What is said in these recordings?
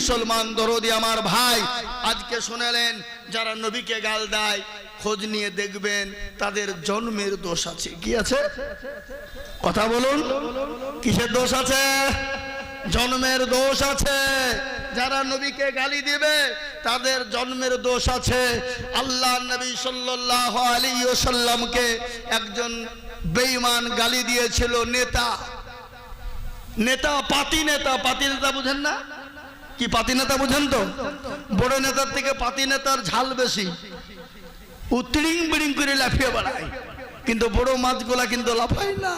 মুসলমান দরদি আমার ভাই, আজকে শুনেলেন যারা নবীকে গাল দেয়, খোঁজ নিয়ে দেখবেন তাদের জন্মের দোষ আছে। কি আছে? কথা বলুন। কিসের দোষ আছে? জন্মের দোষ আছে। যারা নবীকে গালি দিবে, তাদের জন্মের দোষ আছে। আল্লাহ নবী সাল্লাল্লাহু আলাইহি ওয়াসাল্লামকে একজন বেঈমান গালি দিয়েছিল নেতা। নেতা, পাতি নেতা। পাতি নেতা বুঝেন না? কি পাতি নেতা বুঝেন তো? বড় নেতার থেকে পাতি নেতার ঝাল বেশি। উত্তিড়িং বিড়িং করে লাফিয়ে বেড়ায়। কিন্তু বড় মাছগুলা কিন্তু লাফায় না।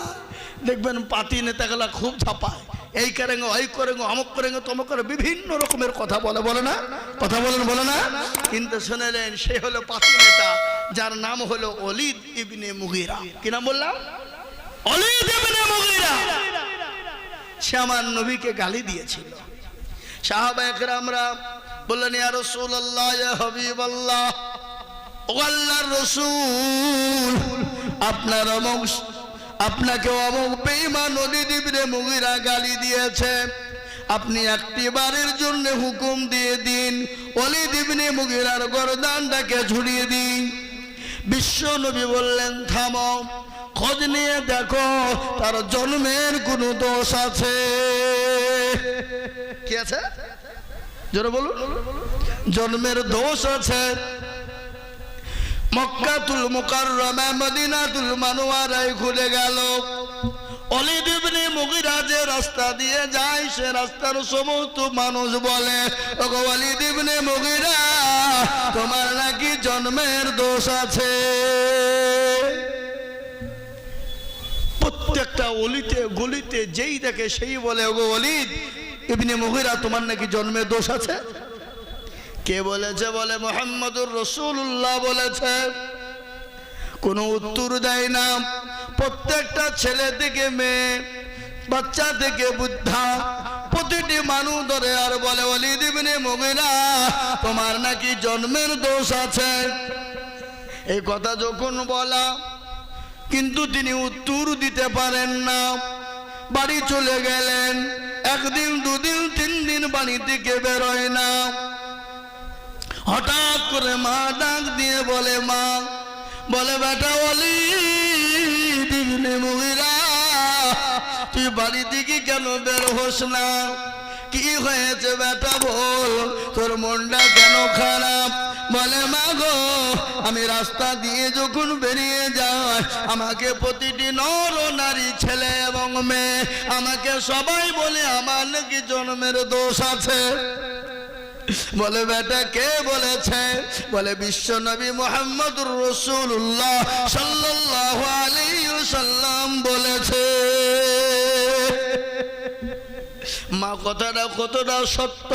দেখবেন পাতি নেতাগুলা খুব ছাপায়। এই করেঙ্গো, ওই করেঙ্গো আমক করেঙ্গো, তমক করে বিভিন্ন রকমের কথা বলে বলে না? কথা বলেন, বলে না? কিন্তু শুনেলেন, সে হলো পাতি নেতা, যার নাম হলো অলিদ ইবনে মুগিরা। কি নাম বললাম? অলিদ ইবনে মুগিরা। সে আমার নবীকে গালি দিয়েছিল। সাহাবা একরামরা বললেন, ইয়া রাসূলুল্লাহ, ইয়া হাবিবাল্লাহ, ও আল্লাহর রাসূল, আপনার অমুক আপনাকে অমুক বেঈমান নদী দিবরে মুগিরা গালি দিয়েছে। আপনি একটি বারের জন্য হুকুম দিয়ে দিন অলি দিবনে মুগিরার গরদানটাকে ঝুড়িয়ে দিন। বিশ্ব নবী বললেন, থামো, খোঁজ নিয়ে দেখো, তার জন্মের কোনো দোষ আছে। কি আছে? জোরে বলুন। জন্মের দোষ আছে। মক্কাতুল মুকাররমা, মদিনাতুল মানোয়ারায় খুলে গেল। অলিদ ইবনে মুগিরা যে রাস্তা দিয়ে যায়, সে রাস্তার সমস্ত মানুষ বলে, ওগো অলিদ ইবনে মুগিরা, তোমার নাকি জন্মের দোষ আছে? প্রত্যেকটা অলিতে, গলিতে যেই দেখে সেই বলে, ওগো অলিদ ইবনে মুগিরা, তোমার নাকি জন্মের দোষ আছে? কে বলেছে বলে? মোহাম্মদুর রসুল্লাহ বলেছে। কোনো উত্তর দেয় না। প্রত্যেকটা ছেলে থেকে মেয়ে, বাচ্চা থেকে বুদ্ধা, প্রতিটি মানুষ ধরে আর বলে অলি দিবনে মগিরা, তোমার নাকি জন্মের দোষ আছে? এই কথা যখন বলা, কিন্তু তিনি উত্তর দিতে পারেন না। বাড়ি চলে গেলেন। একদিন, দুদিন তিন দিন বাড়ি থেকে বেরোয় না। হঠাৎ করে মা ডাক দিয়ে বলে, মা, বলে, বেটা বলি তুই বাড়ি থেকে কেন বের হোস না? কি হয়েছে বেটা বল? তোর মনটা কেন খারাপ? বলে মা গো আমি রাস্তা দিয়ে যখন বেরিয়ে যাই, আমাকে প্রতিটি নর নারী, ছেলে এবং মেয়ে, আমাকে সবাই বলে, আমার নাকি জন্মের দোষ আছে। বলে, বেটা, কে বলেছে? বলে, বিশ্ব নবী মোহাম্মদুর রসুল্লাহ সাল্লাল্লাহু আলাইহি সাল্লাম বলেছে। মা, কথাটা কতটা সত্য?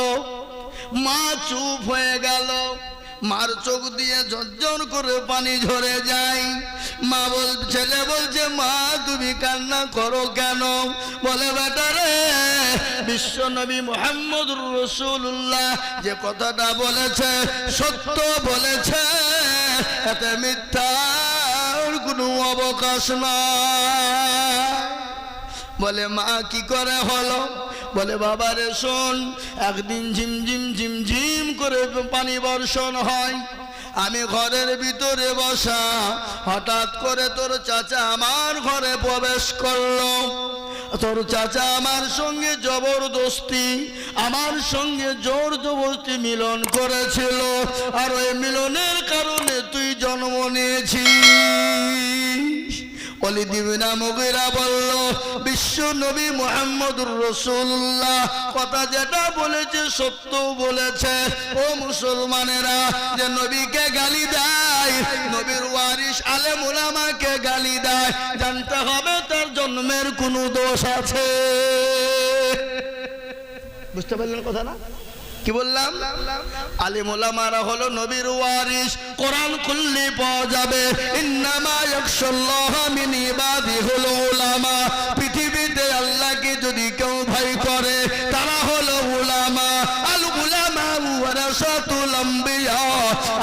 মা চুপ হয়ে গেল। মার চোখ দিয়ে ঝরঝর করে পানি ঝরে যায়। মা বল, ছেলে বলছে, মা, তুমি কান্না করো কেন? বলে বেটারে বিশ্ব নবী মোহাম্মদ রসুল্লাহ যে কথাটা বলেছে, সত্য বলেছে। এতে মিথ্যার কোনো অবকাশ না বলে, মা, কি করে হলো? বলে, বাবা রে, শোন, একদিন ঝিমঝিম ঝিমঝিম করে পানি বর্ষণ হয়। আমি ঘরের ভিতরে বসা, হঠাৎ করে তোর চাচা আমার ঘরে প্রবেশ করল। তোর চাচা আমার সঙ্গে জবরদস্তি, আমার সঙ্গে জোর জবরদস্তি মিলন করেছিল। আর ওই মিলনের কারণে তুই জন্ম নিয়েছিস। বলি দিবিনা বলল, বিশ্ব নবী মোহাম্মদুর রসুল্লাহ কথা যেটা বলেছে সত্য বলেছে। ও মুসলমানেরা, যে নবীকে গালি দেয়, নবীর ওয়ারিস আলে মোলামাকে গালি দেয়, জানতে হবে তার জন্মের কোনো দোষ আছে। বুঝতে পারলেন কথা না? কি বললাম? আলিমুলামারা হলো নবীর ওয়ারিস কোরআন খুললে পাওয়া যাবে। ইন্নামা ইয়াখশাল্লাহ মিন ইবাদিহিল উলামা। পৃথিবীতে আল্লাহকে যদি কেউ ভয় করে, তারা হলো উলামা। আল উলামা ওয়ারাসাতুল আম্বিয়া।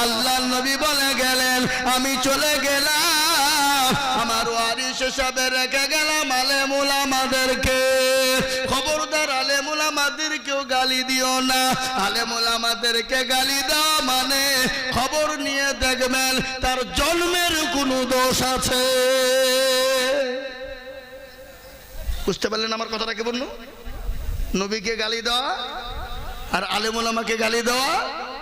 আল্লাহ নবী বলে গেলেন, আমি চলে গেলাম। আমার ওয়ারিস হিসাবে রেখে গেলাম খবরদার আলেমুল আমাদেরকেও গালি দিও না। আলেমুল আমাদেরকে গালি দেওয়া মানে খবর নিয়ে দেখবেন তার জন্মের কোনো দোষ আছে। বুঝতে পারলেন আমার কথাটা কি বলল নবীকে গালি দেওয়া আর আলেমুল আমাকে গালি দেওয়া,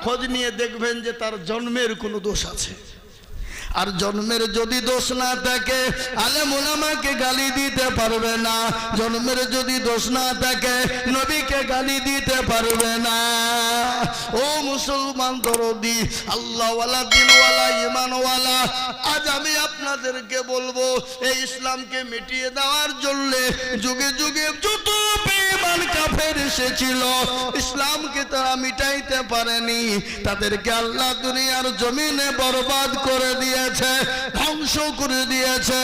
খোঁজ নিয়ে দেখবেন যে তার জন্মের কোনো দোষ আছে। আর জন্মের যদি দোষ না থাকে আলেমুল আমাকে গালি দিতে পারবে না। জন্মের যদি দোষ না থাকে, নবীকে গালি দিতে পারবে না। ও মুসলমান দরদি, আল্লাহওয়ালা, দিনওয়ালা ইমানওয়ালা আজ আমি আপনাদেরকে বলব, এই ইসলামকে মিটিয়ে দেওয়ার জন্য যুগে যুগে যত বেঈমান কাফের এসেছিল। ইসলামকে তারা মিটাইতে পারেনি। তাদেরকে আল্লাহ দুনিয়ার জমিনে বরবাদ করে দিয়েছে, ধ্বংস করে দিয়েছে।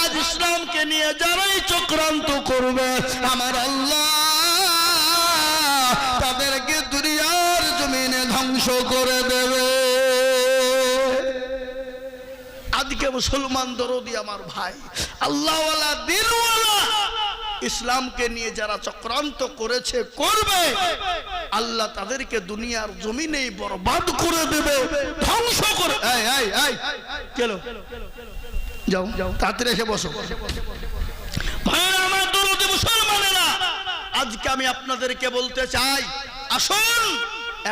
আজ ইসলামকে নিয়ে যারাই চক্রান্ত করবে, আমার আল্লাহ তাদেরকে দুনিয়ার জমিনে ধ্বংস করে দেবে। আজকে মুসলমান দরদি আমার ভাই, আল্লাহওয়ালা দিনওয়ালা ইসলামকে নিয়ে যারা চক্রান্ত করেছে, করবে। আল্লাহ তাদেরকে দুনিয়ার জমিনেই বরবাদ করে দেবে, ধ্বংস করে চলো যাও যাও, তাড়াতাড়ি এসে বসো। আমার আজকে আমি আপনাদেরকে বলতে চাই, আসুন,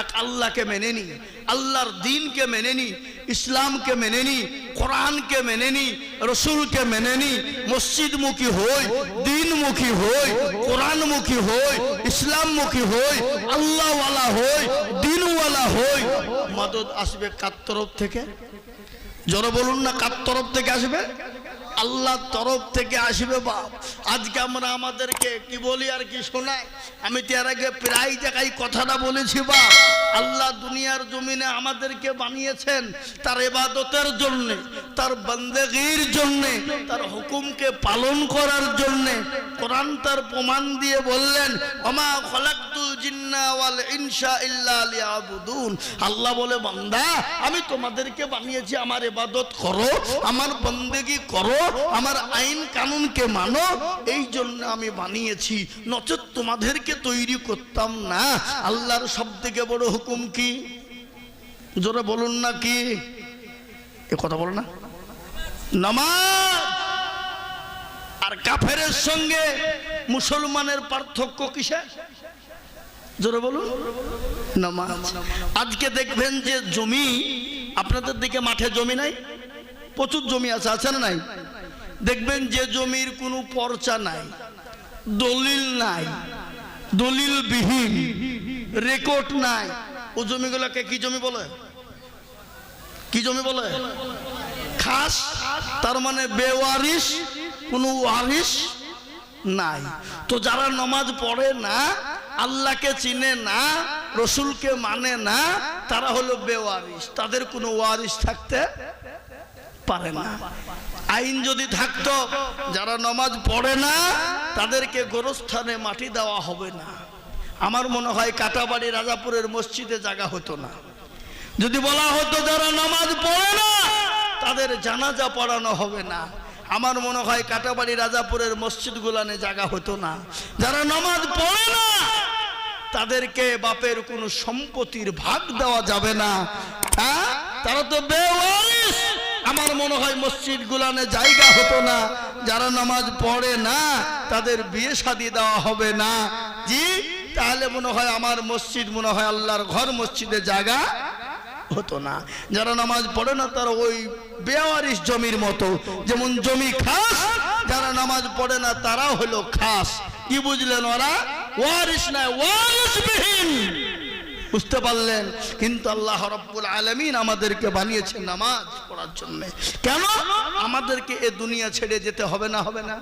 এক আল্লাহকে মেনে নি আল্লাহর দিনকে মেনে নি ইসলামকে মেনে নি কোরআনকে মেনে নি রসুলকে মেনে নি মসজিদমুখী হই দিনমুখী হই কোরআনমুখী হই ইসলামমুখী হই আল্লাহওয়ালা হই দিনওয়ালা হই। মদত আসবে কার তরফ থেকে? জোরে বলুন না কার তরফ থেকে আসবে? আল্লাহর তরফ থেকে আসবে বাপ। আজকে আমরা আমাদেরকে কি বলি আর কি শোনাই? আমি তো এর আগে প্রায় জায়গায় কথাটা বলেছি বাপ। আল্লাহ দুনিয়ার জমিনে আমাদেরকে বানিয়েছেন তার এবাদতের জন্যে, তার বন্দেগির জন্যে, তার হুকুমকে পালন করার জন্যে। কোরআন তার প্রমাণ দিয়ে বললেন, ওমা খলাকতুল জিন্না ওয়াল ইনসা ইল্লা লিয়াবুদুন। আল্লাহ বলে, বান্দা, আমি তোমাদেরকে বানিয়েছি, আমার এবাদত করো, আমার বন্দেগী করো আমার আইন কানুনকে মানো, এই জন্য আমি বানিয়েছি। নচেত তোমাদেরকে তৈরি করতাম না। আল্লাহর সব থেকে বড় হুকুম কি? জোরে বলুন না কি? এ কথা বলো না। নামাজ! আর কাফেরের সঙ্গে মুসলমানের পার্থক্য কিসে? জোরে বলুন। নামাজ। আজকে দেখবেন যে জমি, আপনাদের দিকে মাঠে জমি নাই? প্রচুর জমি আছে আছে না নাই? দেখবেন যে জমির কোনো পর্চা নাই, দলিল নাই দলিল বিহীন রেকর্ড নাই। ও জমিগুলোকে কি জমি বলে? কি জমি বলে? খাস, তার মানে বেওয়ারিস কোনো ওয়ারিস নাই। তো যারা নমাজ পড়ে না, আল্লাহকে চিনে না, রসুলকে মানে না, তারা হলো বেওয়ারিস তাদের কোনো ওয়ারিস থাকতে পারে না। আইন যদি থাকতো, যারা নমাজ পড়ে না, তাদেরকে গোরস্থানে মাটি দেওয়া হবে না। আমার মনে হয় কাটাবাড়ি রাজাপুরের মসজিদে জায়গা হতো না। যদি বলা হতো যারা নামাজ পড়ে না, তাদের জানাজা পড়ানো হবে না। আমার মনে হয় কাটাবাড়ি রাজাপুরের মসজিদ গুলানে জায়গা হতো না। যারা নামাজ পড়ে না, তাদেরকে বাপের কোনো সম্পত্তির ভাগ দেওয়া যাবে না। হ্যাঁ? তারা তো বেওয়ারিস আমার মনে হয় মসজিদ গুলানে জায়গা হতো না। যারা নামাজ পড়ে না, তাদের বিয়ে শাদি দেওয়া হবে না। জি, তাহলে মনে হয় আমার মসজিদ মনে হয় আল্লাহর ঘর মসজিদে জায়গা হতো না। যারা নামাজ পড়ে না, তারা ওই বেওয়ারিস জমির মতো। যেমন জমি খাস, যারা নামাজ পড়ে না তারা হলো খাস। কি বুঝলেন ওরা? ওয়ারিস না ওয়ারিসবিহীন বুঝতে পারলেন? কিন্তু আল্লাহ রব্বুল আলমিন আমাদেরকে বানিয়েছে নামাজ পড়ার জন্য। কেন? আমাদেরকে এ দুনিয়া ছেড়ে যেতে হবে না হবে না?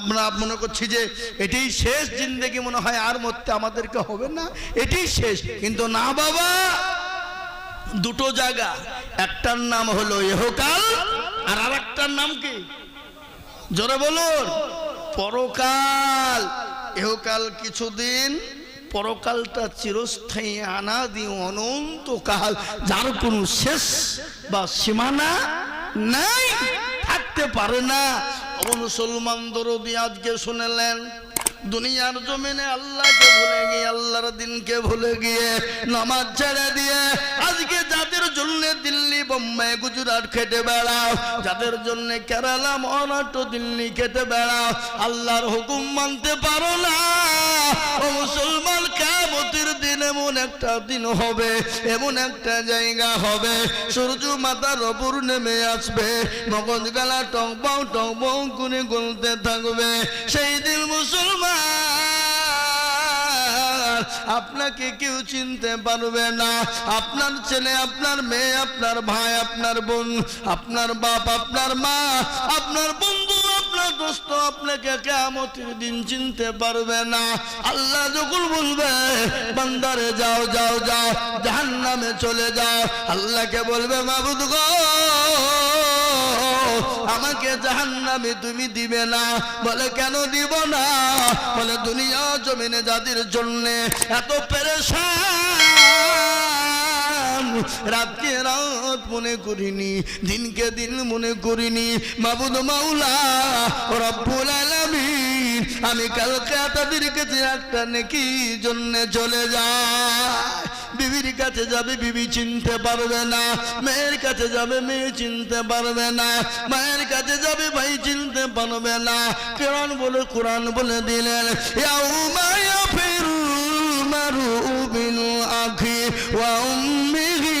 আমরা মনে করছি যে এটাই শেষ জিন্দগি মনে হয়, আর মরতে আমাদেরকে হবে না। এটাই শেষ। কিন্তু না বাবা, দুটো জায়গা। একটার নাম হলো এহকাল আর আর একটার নাম কি? জোরে বলুন। পরকাল। এহকাল কিছুদিন পরকালটা চিরস্থায়ী আনাদি অনন্তকাল, যার কোনো শেষ বা সীমানা নাই, থাকতে পারে না। মুসলমান দরদি, আজকে শুনেলেন, দুনিয়ার জমিনে আল্লাহকে ভুলে গিয়ে, আল্লাহর দিনকে ভুলে গিয়ে, নামাজ ছেড়ে দিয়ে, আজকে যাদের জন্য দিল্লি, বোম্বাই, গুজরাট খেটে বেড়াও যাদের জন্য কেরালা, মহারাষ্ট্র, দিল্লি খেটে বেড়াও আল্লাহর হুকুম মানতে পারো না। মুসলমান কেমতির দিন এমন একটা দিন হবে, এমন একটা জায়গা হবে। সূর্য মাতার ওপর নেমে আসবে মগজ গালা টং টক বাউ করে গলতে থাকবে। সেই দিন আপনাকে কেউ চিনতে পারবে না। আপনার ছেলে, আপনার মেয়ে, আপনার ভাই, আপনার বোন, আপনার বাপ, আপনার মা, আপনার বন্ধু, আপনার দোস্ত আপনাকে কেমতির দিন চিনতে পারবে না। আল্লাহ যখন বলবে, বান্দারে যাও যাও যাও জাহান নামে চলে যাও, আল্লাহকে বলবে, মাবুদ গো আমাকে জাহান্নামে তুমি দিবে না। বলে, কেন দিব না? বলে, দুনিয়া জমিনে যাদের জন্য এত পেরেশান, রাতকে রাত মনে করিনি, দিনকে দিন মনে করিনি। মাবুদ মাউলা রব্বুল আলামিন আমি কালকে তাদের কাছে একটা নেকি জন্য চলে যায়। বিবির কাছে যাবে, বিবি চিনতে পারবে না। মেয়ের কাছে যাবে, মেয়ে চিনতে পারবে না। মায়ের কাছে যাবে, ভাই চিনতে পারবে না। কোরআন বলে কোরআন বলে দিলেন আখি, ওয়া উম্মিহি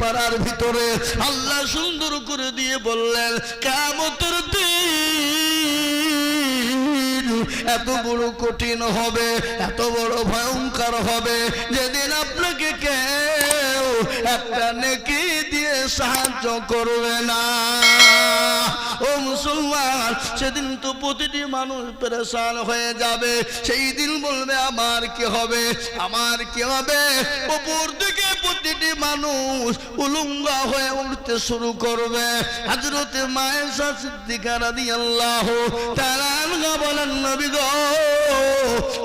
পারার ভিতরে আল্লাহ সুন্দর করে দিয়ে বললেন কেমতের এত বড় কঠিন হবে, এত বড় ভয়ঙ্কর হবে। যেদিন আপনাকে কেউ একটা নেকি দিয়ে সাহায্য করবে না। ও মুসলমান, সেদিন তো প্রতিটি মানুষ পেরেশান হয়ে যাবে। সেই দিন বলবে, আমার কি হবে? আমার কি হবে? উপর দিকে প্রতিটি মানুষ উলুঙ্গা হয়ে উঠতে শুরু করবে। হাজরতে মায়েশা সিদ্দিকা রাদিয়াল্লাহু তাআলা বলেন, নবী গো,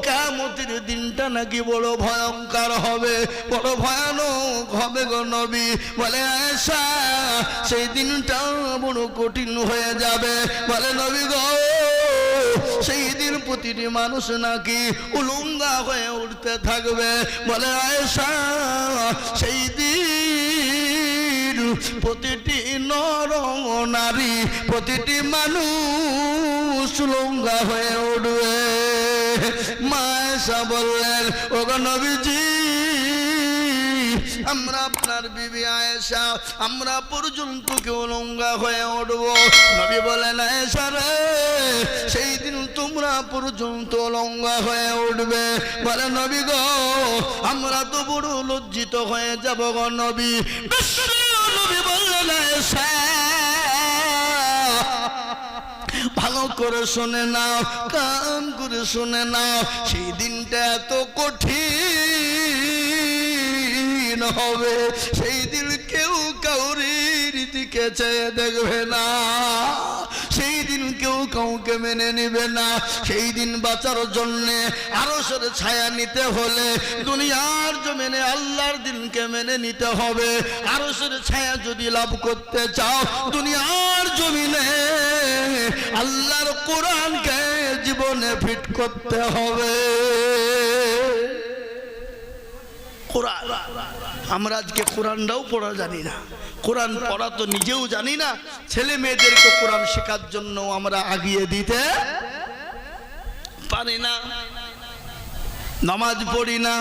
কিয়ামতের দিনটা নাকি বড় ভয়ঙ্কর হবে, বড় ভয়ানক হবে গো নবী। বলে, আয়েশা, সেই দিনটা বড় কঠিন হয়ে যাবে। বলে, নবী গো, সেই দিন প্রতিটি মানুষ নাকি উলুঙ্গা হয়ে উঠতে থাকবে। বলে আয়সা সেই দিন প্রতিটি নর নারী, প্রতিটি মানুষ উলুঙ্গা হয়ে উঠবে। মায়েশা বললেন, ওগো আমরা আপনার বিবি আয়েশা, আমরা পর্যন্ত কেউ লঙ্গা হয়ে উঠব। নবী বলেন, আয়েশা রে, সেই দিন তোমরা পর্যন্ত লঙ্গা হয়ে উঠবে। বলে, নবী গো, আমরা তো বড় লজ্জিত হয়ে যাব গো নবী। নবী বললেন, আয়েশা, ভালো করে শুনে নাও কান করে শুনে নাও। সেই দিনটা এত কঠিন। হবে, সেই দিন কেউ কাউরির দিকে চেয়ে দেখবে না। সেই দিন কেউ কাউকে মেনে নিবে না। সেই দিন বাঁচার জন্যে আরও সরে ছায়া নিতে হলে দুনিয়ার জমিনে আল্লাহর দিনকে মেনে নিতে হবে। আরও সরে ছায়া যদি লাভ করতে চাও, দুনিয়ার জমিনে আল্লাহর কোরআনকে জীবনে ফিট করতে হবে। কোরআন। আমরা আজকে কোরআনটাও পড়া জানি না। কোরআন পড়া তো নিজেও জানি না। ছেলে মেয়েদেরকে কোরআন শেখার জন্য আমরা আগিয়ে দিতে পারি না। নামাজ পড়ি না।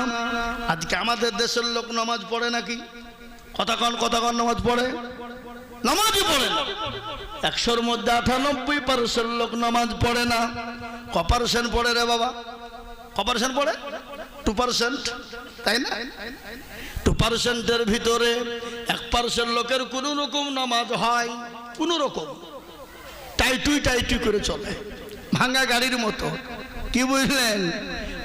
আজকে আমাদের দেশের লোক নামাজ পড়ে নাকি? কতক্ষণ কতক্ষণ নামাজ পড়ে? নামাজই পড়ে না। একশোর মধ্যে আটানব্বই পার্সেন্ট লোক নামাজ পড়ে না। ক পার্সেন্ট পড়ে রে বাবা। ক পার্সেন্ট পড়ে? টু পার্সেন্ট তাই না? টু পার্সেন্টের ভিতরে এক পার্সেন্ট লোকের কোন রকম নামাজ হয়, কোন রকম। টাইটুই টাইটুই করে চলে ভাঙা গাড়ির মতো। কি বুঝলেন?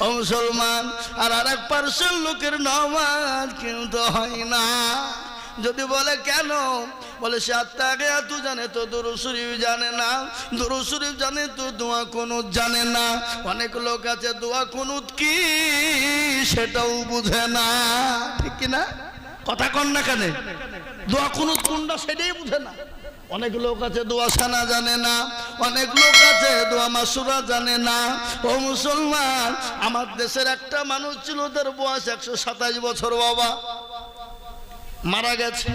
ও মুসলমান, আর আর এক পার্সেন্ট লোকের নামাজ কিন্তু হয় না। যদি বলে কেন? বলে, সে আত্মাকে এত জানে তো, দুরু শরীফ জানে না। দুরু শরীফ জানে তো, দোয়া কুনুত জানে না। অনেক লোক আছে, দোয়া কুনুত কি? সেটাও বুঝে না। ঠিক কি না কথা কন না কেন? দোয়া কুনুত কোনটা সেটাই বুঝে না। অনেক লোক আছে, দোয়া সানা জানে না। অনেক লোক আছে, দোয়া মাসুরা জানে না। ও মুসলমান, আমার দেশের একটা মানুষ ছিল, তার বয়স একশো সাতাশ বছর, বাবা। মারা গেছে।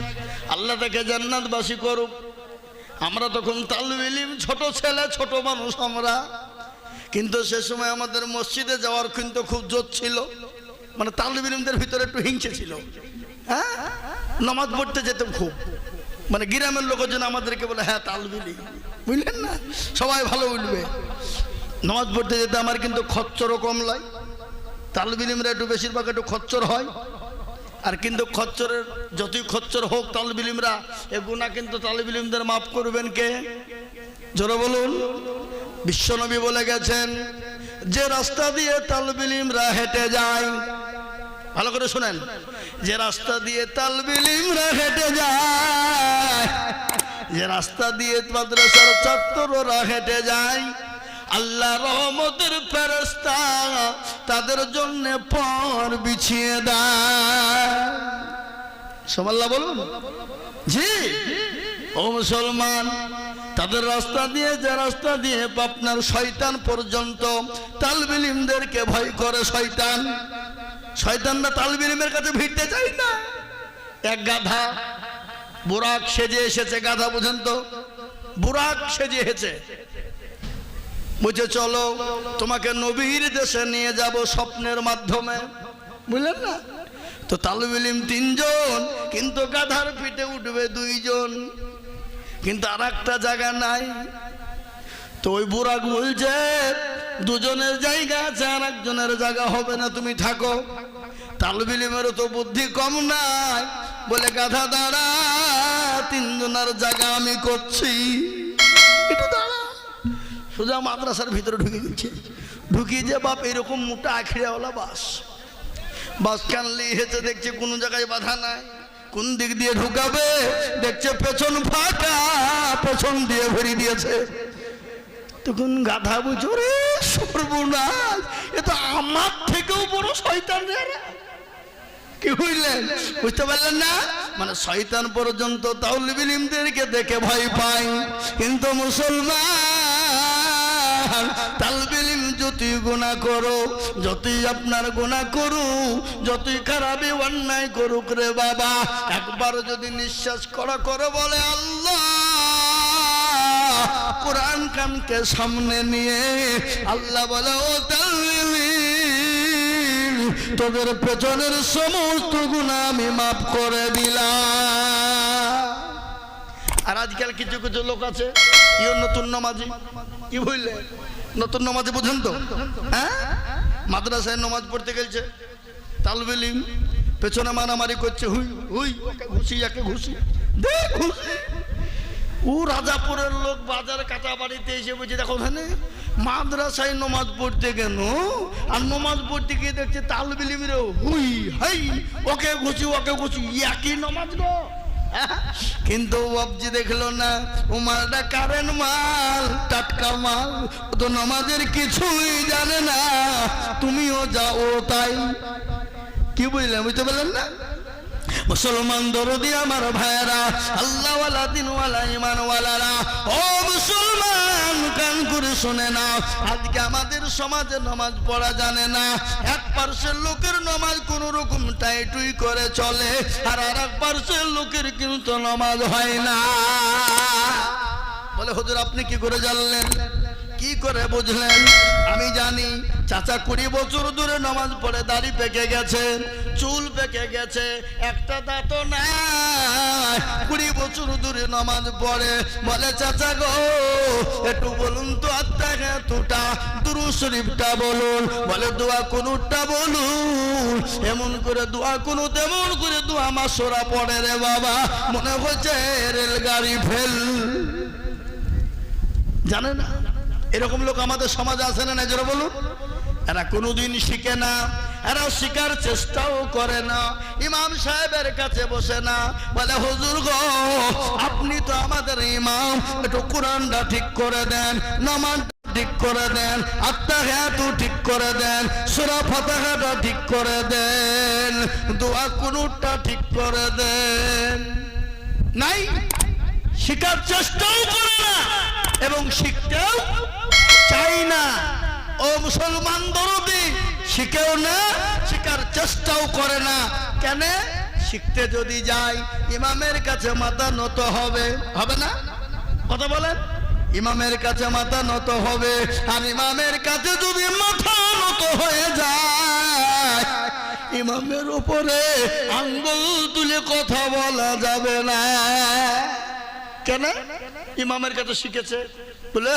আল্লাহ তাকে জান্নাতবাসী করুক। আমরা তখন তালবিলিম, ছোট ছেলে, ছোট মানুষ আমরা। কিন্তু সে সময় আমাদের মসজিদে যাওয়ার কিন্তু খুব জোর ছিল। মানে তালবিলিমদের ভিতরে একটু হিংসে ছিল। হ্যাঁ? নামাজ পড়তে যেতাম খুব। মানে গ্রামের লোকজন আমাদেরকে বলে হ্যাঁ তালবিলি বুঝলেন না? সবাই ভালো উঠবে। নামাজ পড়তে যেতে আমার কিন্তু খচ্চরও কম লাই তালবিলিমরা একটু বেশিরভাগ একটু খচ্চর হয়। আর কিন্তু খচ্চরের, যতই খচ্চর হোক তালবিলিমরা, এ গুণা কিন্তু তালবিলিমদের মাফ করবেন কে? জোরে বলুন। বিশ্বনবী বলে গেছেন, যে রাস্তা দিয়ে তালবিলিমরা হেঁটে যায় ভালো করে শুনেন। যে রাস্তা দিয়ে তালবিলিমরা হেঁটে যায় যে রাস্তা দিয়ে মাদ্রাসার ছাত্ররা হেঁটে যায় আল্লাহ রহমতের ফেরস্তা তাদের জন্য পর বিছিয়ে দেয়। সমাল্লা বলুন। জি। ও মুসলমান, তাদের রাস্তা দিয়ে যে রাস্তা দিয়ে আপনার শয়তান পর্যন্ত তালবিলিমদেরকে ভয় করে শয়তান। শয়তানরা তালবিলিমের কাছে ভিড়তে চাই না। এক গাধা বুরাক সেজে এসেছে, গাধা বুঝেন তো। বুরাক সেজে এসেছে। বুঝে চলো, তোমাকে নবীর দেশে নিয়ে যাব স্বপ্নের মাধ্যমে। বুঝলেন না? তো তালবিলিম তিনজন, কিন্তু গাধার পিঠে উঠবে দুইজন। কিন্তু আর একটা জায়গা নাই। তো ওই বুড়াক বলছে, দুজনের জায়গা আছে আর একজনের জায়গা হবে না, তুমি থাকো। তালবিলিমেরও তো বুদ্ধি কম নাই, বলে, গাধা, দাঁড়া, তিনজনের জায়গা আমি করছি। সোজা মাদ্রাসার ভিতরে ঢুকে গেছে ঢুকিয়ে যে বাপ, এরকম মোটা আখিরাওয়ালা বাস। বাস কানলি হেঁচে দেখছে কোনো জায়গায় বাধা নাই। কোন দিক দিয়ে ঢুকাবে? দেখছে পেছন ফাঁকা পেছন দিয়ে ভরি দিয়েছে। তখন গাধা বুঝো রে সর্বনাশ, এ তো আমার থেকেও বড় শয়তান। কি বুঝলেন বুঝতে পারলেন না? মানে শয়তান পর্যন্ত তাউলিবিলিমদেরকে দেখে ভয় পাই কিন্তু মুসলমান তালবিলিম করো আপনার খারাপই অন্যায় করুক রে বাবা যদি নিঃশ্বাস করা করে বলে, আল্লাহ! সামনে নিয়ে আল্লাহ বলে, ও তোদের পেছনের সমস্ত গুণা আমি মাফ করে দিলাম। আর আজকাল কিছু কিছু লোক আছে ইও নতুন নমাজি কি বুঝলে নতুন নমাজি বুঝেন তো। হ্যাঁ? মাদ্রাসায় নমাজ পড়তে গেছে তালবিলিম, পেছনে মারামারি করছে। হুই হুই, ওকে ঘুষি, একে ঘুষি। দে ঘুষি। ও রাজাপুরের লোক বাজার কাঁচা বাড়িতে এসে বলছে, দেখো ওখানে মাদ্রাসায় নমাজ পড়তে কেন? আর নমাজ পড়তে গিয়ে দেখছে তাল বিলিম রে, হুই, হাই, ওকে ঘুষি ওকে ঘুষি। একই নমাজ গো? কিন্তু বাবজি দেখল না। ও মালটা কারেন্ট মাল, টাটকা মাল তো নমাজের কিছুই জানে না। তুমিও যাও তাই। কি বুঝলেন, বুঝতে পারলেন না? মুসলমান দরদি আমার ভাইরা আল্লাহওয়ালা, দিনওয়ালা ইমানওয়ালারা ও মুসলমান, কান করে শুনে না আজকে আমাদের সমাজে নামাজ পড়া জানে না, এক পার্শ্বের লোকের নামাজ কোন রকম টাইটুই করে চলে, আর আর এক পার্শ্বের লোকের কিন্তু নামাজ হয় না। বলে, হুজুর, আপনি কি করে জানলেন? কি করে বুঝলেন? আমি জানি চাচা কুড়ি বছর ধরে নামাজ পড়ে, দাড়ি পেকে গেছে, চুল পেকে গেছে, একটা দাঁত নাই। কুড়ি বছর ধরে নামাজ পড়ে। বলে, চাচা গো, একটু বলুন তো আত্মা এতটা দুরু শরীফটা বলুন। বলে, দোয়া কোনুটা বলুন। এমন করে দোয়া কোনো তেমন করে দোয়া মাসোরা পড়ে রে বাবা। মনে হচ্ছে রেলগাড়ি ফেল। জানে না? এরকম লোক আমাদের সমাজে আছে না নজরে বলুন। এরা কোনোদিন শিখে না, এরা শিকার চেষ্টাও করে না, ইমাম সাহেবের কাছে বসে না। বলে, হুজুর গো, আপনি তো আমাদের ইমাম, একটু কোরআনটা ঠিক করে দেন নামান ঠিক করে দেন আত্মাহাতু ঠিক করে দেন, সুরা ফাতাহাটা ঠিক করে দেন, দোয়া কুনুরটা ঠিক করে দেন। নাই শিকার চেষ্টাও করে না। এবং শিখতেও চাই না। ও মুসলমান দরদি, শিখেও না শিকার চেষ্টাও করে না। কেন? শিখতে যদি যাই, ইমামের কাছে মাথা নত হবে। হবে না? কথা বলেন। ইমামের কাছে মাথা নত হবে, আর ইমামের কাছে যদি মাথা নত হয়ে যায়, ইমামের উপরে আঙ্গুল তুলে কথা বলা যাবে না। কেন? ইমামের কাছে শিখেছে। বলে,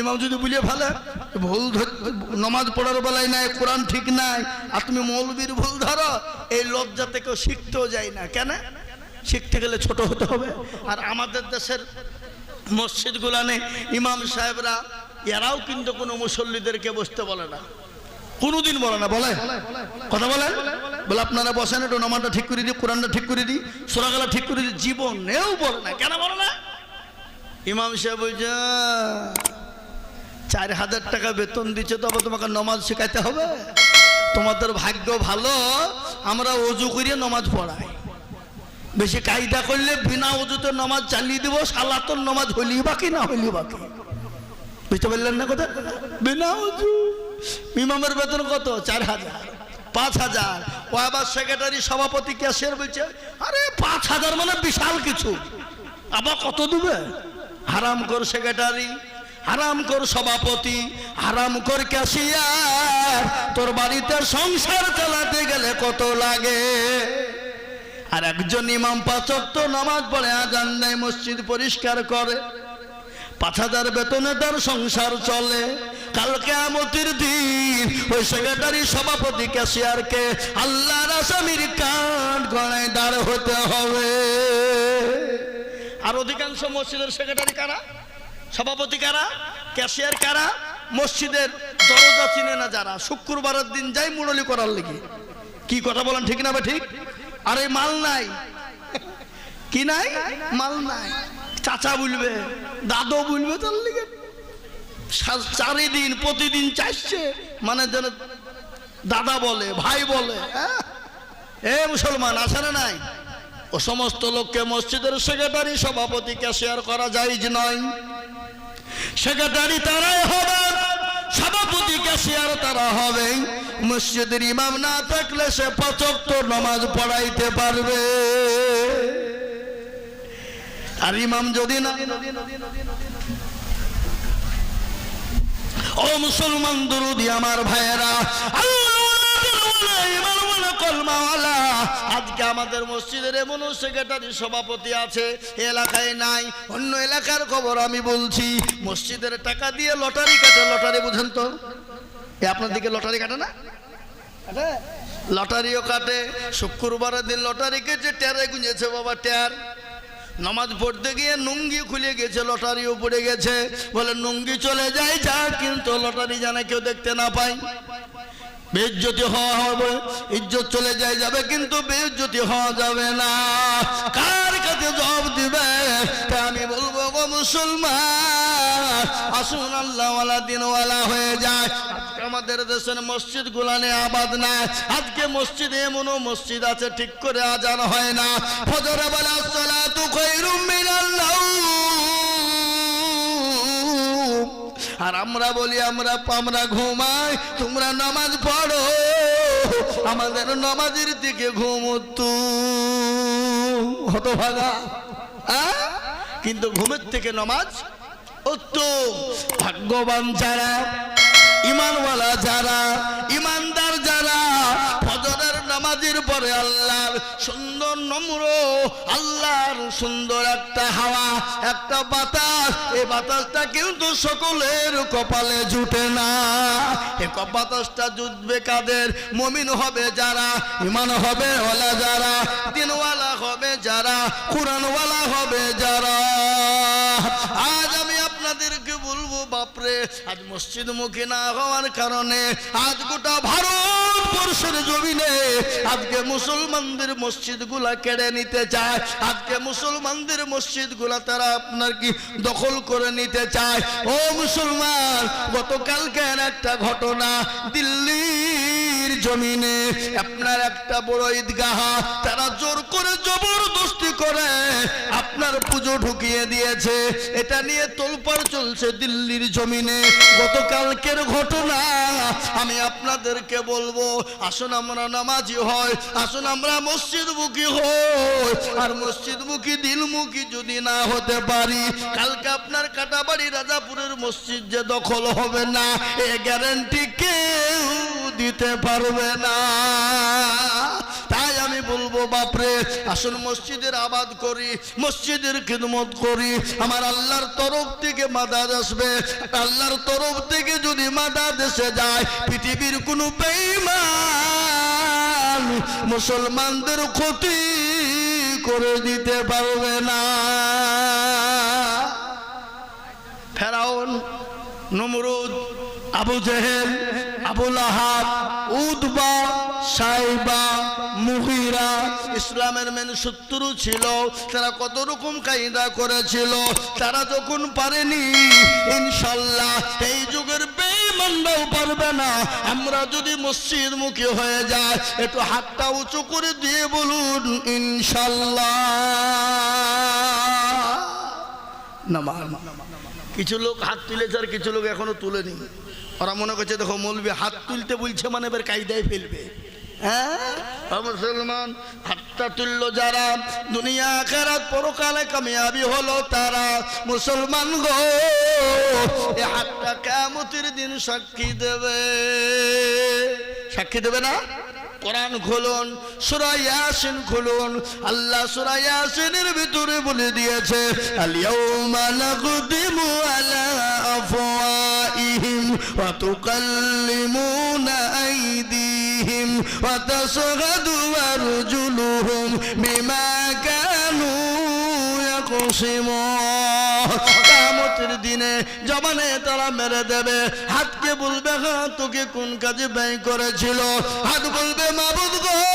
ইমাম যদি বুঝে ভালো ভুল নমাজ পড়ার বেলায় নাই, কোরআন ঠিক নাই, আর তুমি মৌলবীর ভুল ধরো, এই লজ্জা থেকে শিখতেও যায় না। কেন? শিখতে গেলে ছোট হতে হবে। আর আমাদের দেশের মসজিদ গুলানে ইমাম সাহেবরা, এরাও কিন্তু কোনো মুসল্লিদেরকে বসতে বলে না। কোনোদিন বলে না, বলে? কথা বলে? বলে, আপনারা বসেন, একটু নামাজটা ঠিক করে দিই, কোরআনটা ঠিক করে দিই, সোরাগালা ঠিক করে দিই, জীবনেও বলে না। কেন বলে না? ইমাম সাহেব চার হাজার টাকা বেতন দিচ্ছে, তবে তোমাকে নমাজ শেখাইতে হবে। তোমাদের ভাগ্য ভালো, আমরা অজু করিয়ে নমাজ পড়াই। বেশি কায়দা করলে বিনা অজুতে নমাজ চালিয়ে দিব সালাতন নমাজ হলি বাকি না হলি বাকি বুঝতে পারলেন না কথা? বিনা অজু। ইমামের বেতন কত? চার হাজার। পাঁচ হাজার। ও আবার সেক্রেটারি সভাপতি ক্যাশিয়ার বলছে, আরে, পাঁচ হাজার মানে বিশাল কিছু। আবার কত দেবে? হারাম কর সেক্রেটারি, হারাম কর সভাপতি, হারাম কর ক্যাশিয়ার, তোর বাড়িতে সংসার চালাতে গেলে কত লাগে? আর একজন ইমাম পাচক তো নামাজ পড়ে আজান দেয়, মসজিদ পরিষ্কার করে। পাঁচ হাজার বেতনে তার সংসার চলে। কালকে আমতির দিন ওই সেক্রেটারি সভাপতি ক্যাশিয়ারকে আল্লাহর আসামির কাঠ গড়ায় দাঁড় হতে হবে। আর অধিকাংশ মসজিদের সেক্রেটারি কারা? সভাপতি কারা? ক্যাশিয়ার কারা? মসজিদের দরজা চিনে না যারা। শুক্রবারের দিন যাই মুরলি করার লেগে। কি কথা বলেন, ঠিক না ঠিক? আরে মাল নাই। কি নাই? মাল নাই। চাচা বলবে, দাদু বলবে তার লিগে। চারিদিন, প্রতিদিন চাইছে মানে যেন দাদা বলে, ভাই বলে হ্যাঁ? এ মুসলমান আছে না নাই? ও সমস্ত লোককে মসজিদের সেক্রেটারি সভাপতি ক্যাশিয়ার করা যায় নয়। সেক্রেটারি তারাই হবে সভাপতি ক্যাশিয়ার তারা হবে। মসজিদের ইমাম না থাকলে সে পঁচাত্ত নমাজ পড়াইতে পারবে। আর ইমাম যদি না ও মুসলমান দুরুদি, আমার ভাইয়েরা কলমাওয়ালা। আজকে আমাদের মসজিদের এমন সেক্রেটারি সভাপতি আছে এলাকায় নাই, অন্য এলাকার খবর আমি বলছি। মসজিদের টাকা দিয়ে লটারি কাটে, লটারি বুঝেন তো? এ আপনার দিকে লটারি কাটে না? লটারিও কাটে। শুক্রবারের দিন লটারি কেটে ট্যারে গুঁজেছে বাবা, ট্যার। নামাজ পড়তে গিয়ে নুঙ্গি খুলে গেছে, লটারিও পড়ে গেছে। বলে, নুঙ্গি চলে যায় যা, কিন্তু লটারি জানে কেউ দেখতে না পায়। বেজ্জতি হওয়া হবে, ইজ্জত চলে যায় যাবে, কিন্তু বেজ্জতি হওয়া যাবে না। কার কাছে জবাব দিবে? তা আমি বলব গো মুসলমান, আসুন আল্লাহওয়ালা দিনওয়ালা হয়ে যায়। আজকে আমাদের দেশের মসজিদ গুলানে আবাদ না আজকে মসজিদে এমনও মসজিদ আছে, ঠিক করে আজান হয় না। ফজরে বলে আসসালাতু খায়রুম মিনাল নাওম আর আমরা বলি, আমরা আমরা ঘুমাই, তোমরা নামাজ পড়ো। আমাদের নামাজের দিকে ঘুমতু হতভাগা? কিন্তু ঘুমের থেকে নামাজ ভাগ্যবান যারা, ইমানওয়ালা যারা, ইমানদার যারা নামাজের পরে আল্লাহর সুন্দর নম্র, আল্লাহর সুন্দর একটা হাওয়া, একটা বাতাস এই বাতাসটা কিন্তু সকলের কপালে জুটে না। এ বাতাসটা জুটবে কাদের? মমিন হবে যারা ইমান হবে ওলা যারা, দিনওয়ালা হবে যারা, কোরআনওয়ালা হবে যারা। আজ আমি আপনাদেরকে বলব, বাপরে, আজ মসজিদ মুখী না হওয়ার কারণে আজ গোটা ভারতবর্ষের জমিনে আজকে মুসলমানদের মসজিদগুলা কেড়ে নিতে চায়। আজকে মুসলমানদের মসজিদগুলা তারা আপনার কি দখল করে নিতে চায়? ও মুসলমান, গতকালকের একটা ঘটনা দিল্লির জমিনে, আপনার একটা বড় ঈদগাহ, তারা জোর করে জবরদস্তি করে। আপনার পুজো ঢুকিয়ে দিয়েছে। এটা নিয়ে তোলপাড় চলছে দিল্লির জমিনে। গতকালকের ঘটনা, আমি আপনাদেরকে বলব, আসুন আমরা নামাজি হয় আসুন আমরা মসজিদ মুখী হই। আর মসজিদ মুখী দিলমুখী যদি না হতে পারি, কালকে আপনার কাটাবাড়ি রাজাপুরের মসজিদ যে দখল হবে না, এ গ্যারান্টি কেউ দিতে পারবে না। তাই আমি বলব, বাপরে, আসুন মসজিদের আবাদ করি, মসজিদের খিদমত করি। আমার আল্লাহর তরফ থেকে মাদাদ আসবে। আল্লাহর তরফ থেকে যদি মাদাদ এসে যায়, পৃথিবীর কোনো বেঈমান মুসলমানদের ক্ষতি করে দিতে পারবে না। ফেরাউন, নমরুদ, আবু জেহেল আবুল আহাব উদবা সাইবা মুহিরা ইসলামের মেন শত্রু ছিল। তারা কত রকম কায়দা করেছিল, তারা যখন পারেনি, ইনশাল্লাহ এই যুগের বেঈমানরাও পারবে না। আমরা যদি মসজিদ মুখী হয়ে যায় একটু হাতটা উঁচু করে দিয়ে বলুন, ইনশাল্লাহ। নামাজ। কিছু লোক হাত তুলেছে আর কিছু লোক এখনও তুলেনি। ওরা মনে করছে, দেখো, মৌলবি হাত তুলতে বলছে মানে এবার কায়দায় ফেলবে। হ্যাঁ? মুসলমান, হাতটা তুলল যারা, দুনিয়া আখেরাত পরকালে কামিয়াবি হলো তারা। মুসলমান গো হাতটা কেমতির দিন সাক্ষী দেবে? সাক্ষী দেবে না? কোরআন খুলুন, সূরা ইয়াসিন খুলুন, আল্লাহ সূরা ইয়াসিনের ভিতরে বলে দিয়েছে আল ইয়াউমা নাকদিমু আলা আফওয়াইহিম ওয়া তুকাল্লিমুনা আইদিহিম ওয়া আরজুলুহুম বিমা কানু ইয়াকসিমুন। কিয়ামতের দিনে জবানে তারা মেরে দেবে। হাতকে বলবে হ্যাঁ তোকে কোন কাজে ব্যয় করেছিল? হাত বলবে, মাবুদ গো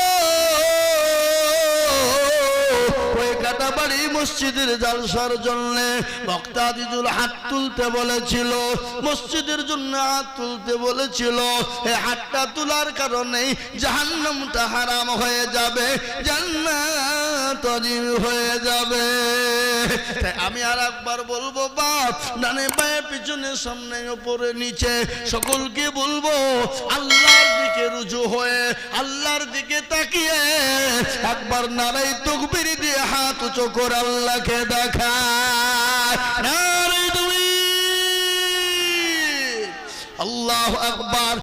কাটাবাড়ি মসজিদের জালসার জন্য বক্তা দিদুল হাত তুলতে বলেছিল, মসজিদের জন্য হাত তুলতে বলেছিল। এই হাতটা তোলার কারণে জাহান্নামটা হারাম হয়ে যাবে হয়ে যাবে। আমি আর একবার বলব, বাপ, ডানে পায়ে, পিছনে, সামনে, ওপরে, নিচে, সকলকে বলব, আল্লাহর দিকে রুজু হয়ে, আল্লাহর দিকে তাকিয়ে একবার নারাই তকবির দিয়ে হাত উঁচু করে আল্লাহকে দেখা আল্লাহ আকবার।